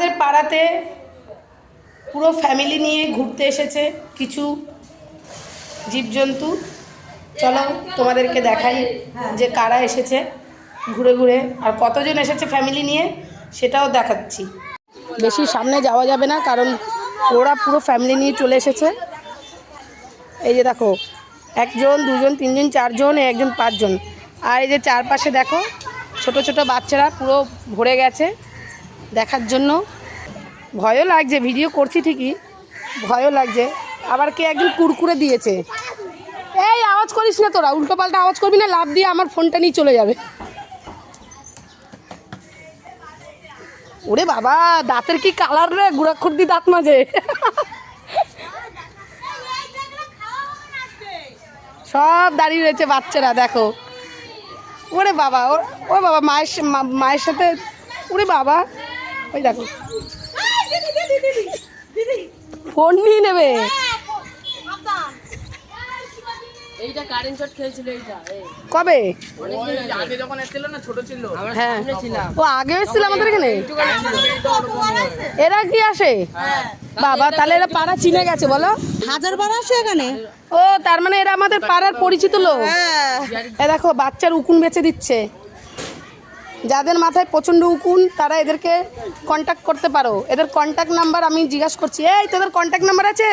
আমাদের পাড়াতে পুরো ফ্যামিলি নিয়ে ঘুরতে এসেছে কিছু জীবজন্তু। চলো তোমাদেরকে দেখাই যে কারা এসেছে ঘুরে ঘুরে, আর কতজন এসেছে ফ্যামিলি নিয়ে সেটাও দেখাচ্ছি। বেশি সামনে যাওয়া যাবে না, কারণ ওরা পুরো ফ্যামিলি নিয়ে চলে এসেছে। এই যে দেখো, একজন, দুজন, তিনজন, চারজন একজন, পাঁচজন। আর এই যে চারপাশে দেখো, ছোট ছোট বাচ্চারা পুরো ভরে গেছে। দেখার জন্য। ভয়ও লাগছে ভিডিও করছি ঠিকই। ভয়ও লাগছে। আবার কে একজন কুরকুরে দিয়েছে। এই আওয়াজ করিস না তোরা উল্টো পাল্টা আওয়াজ করবি না লাভ দিয়ে আমার ফোনটা নিয়ে চলে যাবে। ওরে বাবা, দাঁতের কি কালার রে? গুড়াখুর্দি দাঁত মাঝে। সব দাঁড়িয়ে রয়েছে বাচ্চারা, দেখো। ওরে বাবা, ও ও বাবা, মায়ের মায়ের সাথে, ওরে বাবা। ওই দেখো। ফোন নিয়ে নেবে। এইটা কারেন্ট শট খেলছিল এইটা কবে? আগে। যখন এসেছিল না ছোট ছিল। হ্যাঁ। ও আগে এসেছিল আমাদের এখানে? এরা কি আসে? বাবা তাহলে এরা পাড়া চিনে গেছে বলো। হাজার বার আসে এখানে? ও তার মানে এরা আমাদের পাড়ার পরিচিত লোক। এ দেখো বাচ্চার উকুন বেচে দিচ্ছে। যাদের মাথায় প্রচণ্ড উকুন তারা এদেরকে কন্ট্যাক্ট করতে পারো। এদের কন্ট্যাক্ট নাম্বার আমি জিজ্ঞাসা করছি এই তোদের কন্ট্যাক্ট নাম্বার আছে?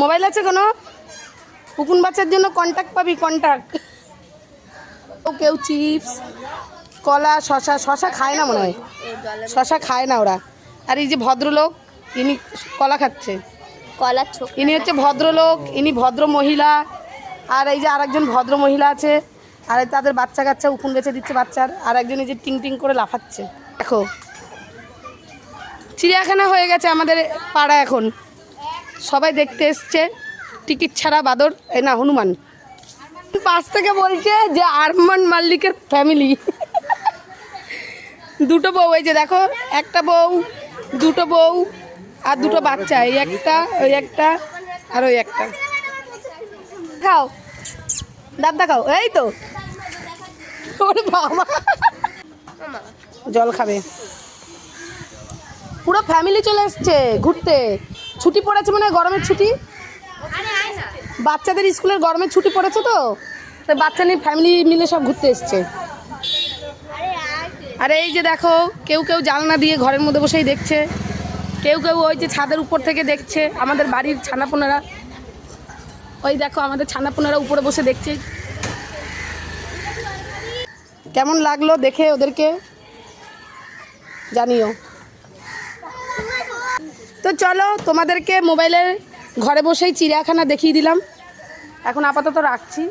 মোবাইল আছে কোনো? উকুন বাচ্চার জন্য কন্ট্যাক্ট পাবি কন্ট্যাক্ট কেউ চিপস কলা শশা শশা খায় না মনে হয়। শশা খায় না ওরা। আর এই যে ভদ্রলোক ইনি কলা খাচ্ছে। কলা ইনি হচ্ছে ভদ্রলোক ইনি ভদ্র মহিলা আর এই যে আরেকজন ভদ্র মহিলা আছে আর তাদের বাচ্চা কাচ্চা উকুন বেছে দিচ্ছে বাচ্চার, আর একজন যে টিং টিং করে লাফাচ্ছে। দেখো। চিড়িয়াখানা হয়ে গেছে আমাদের পাড়া এখন। সবাই দেখতে এসছে, টিকিট ছাড়া বাদর এই না, হনুমান। পাশ থেকে বলছে যে আরমান মাল্লিকের ফ্যামিলি দুটো বউ, এই যে দেখো, একটা বউ, দুটো বউ, আর দুটো বাচ্চা, এই একটা, ওই একটা, আর ওই একটা। খাও। দাঁত দেখাও, এই তো। ওরে বাবা। জল খাবে। পুরো ফ্যামিলি চলে এসছে ঘুরতে। ছুটি পড়েছে মানে গরমের ছুটি? বাচ্চাদের স্কুলের গরমের ছুটি পড়েছে তো? তাই বাচ্চা নিয়ে ফ্যামিলি মিলে সব ঘুরতে এসছে। আরে এই যে দেখো, কেউ কেউ জানলা দিয়ে ঘরের মধ্যে বসেই দেখছে। কেউ কেউ ওই যে ছাদের উপর থেকে দেখছে, আমাদের বাড়ির ছানাপোনারা। ওই দেখো, আমাদের ছানাপোনারা উপরে বসে দেখছে। কেমন লাগল দেখে ওদেরকে? জানিও। তো চলো, তোমাদেরকে মোবাইলের ঘরে বসেই চিড়িয়াখানা দেখিয়ে দিলাম। এখন আপাতত রাখছি।